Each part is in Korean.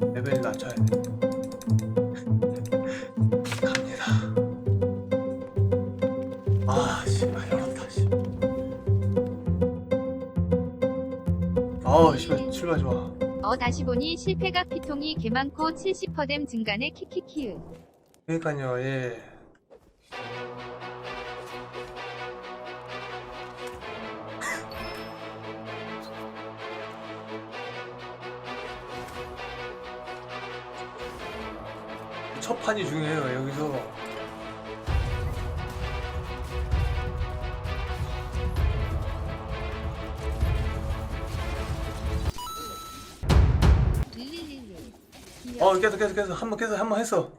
레벨 낮춰야 돼. 갑니다. 아, 씨발, 열었다, 씨. 아우, 씨발, 출발 좋아. 어 다시 보니 실패가 피통이 개 많고 70%댐 증가네 키키키으. 그러니까요, 예. 첫 판이 중요해요, 여기서. 어, 계속, 계속, 계속. 한 번, 계속, 한 번 했어.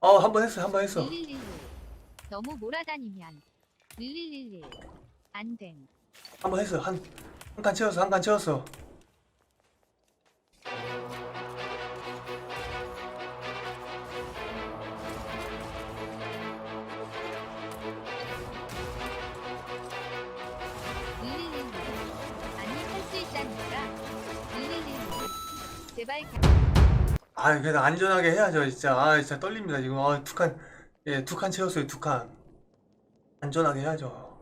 어, 한 번 했어, 한 번 했어. 릴릴릴릴. 너무 몰아다니면 릴릴릴릴. 안됨. 한 번 했어. 한, 한 칸 채웠어, 한 칸 채웠어. 제발 가- 아, 그래도 안전하게 해야죠, 진짜. 아, 진짜 떨립니다, 지금. 아, 두 칸, 예, 두 칸 채웠어요, 두 칸. 안전하게 해야죠.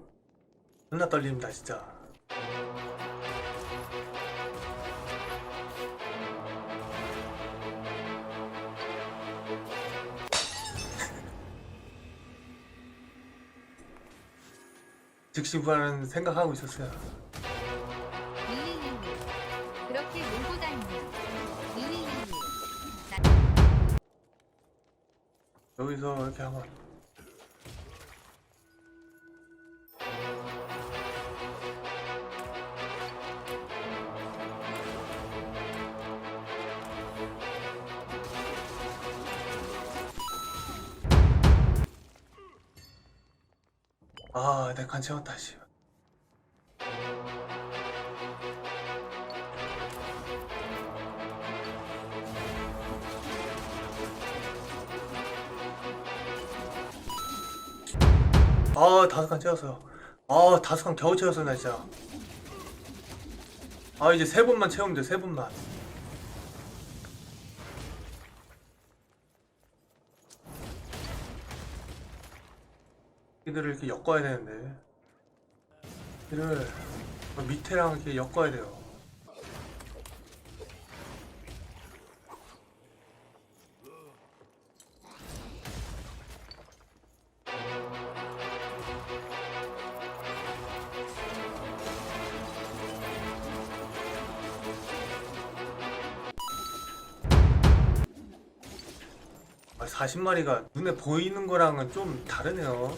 존나 떨립니다, 진짜. 즉시 부활은 생각하고 있었어요. 여기서 이렇게 하면 아, 내칸 채웠다, 씨. 아, 다섯 칸 채웠어요. 아, 다섯 칸 겨우 채웠어, 나 진짜. 아, 이제 세 번만 채우면 돼, 세 번만. 이들을 이렇게 엮어야 되는데. 이를 밑에랑 이렇게 엮어야 돼요. 40마리가 눈에 보이는 거랑은 좀 다르네요.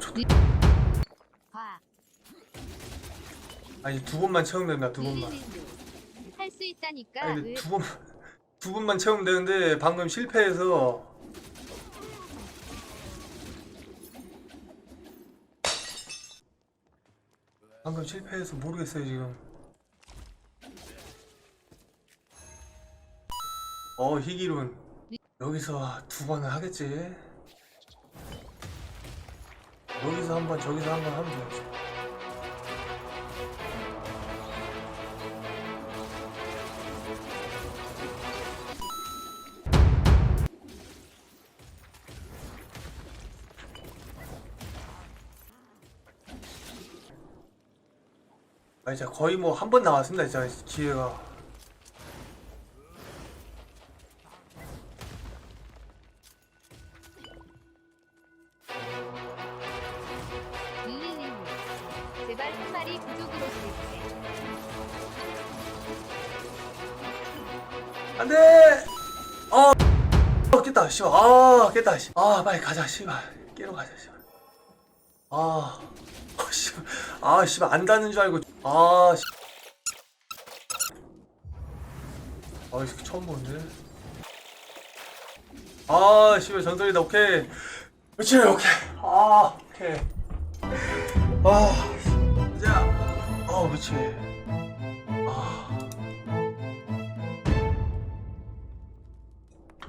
좋다. 화. 아니 두 번만 채우면 된다. 두 번만. 할 수 있다니까. 아니 근데 두 번, 두 번만 채우면 되는데 방금 실패해서. 방금 실패해서 모르겠어요 지금. 어 희기룬 여기서 두 번은 하겠지? 여기서 한 번 저기서 한 번 하면 되지 아 진짜 거의 뭐 한 번 나왔습니다 진짜 기회가 릴릴릴릴. 제발 한 마리 부족으로 쓸게. 안돼 어 어, 깼다 씨발 아 깼다 씨. 아 빨리 가자 씨발 깨러 가자 씨발 아 어, 씨발 아안 닿는 줄 알고. 아 씨. 아 이거 처음 보는데? 아 씨발 전설이다. 오케이. 그렇지 오케이. 아 오케이. 아 자, 어 그렇지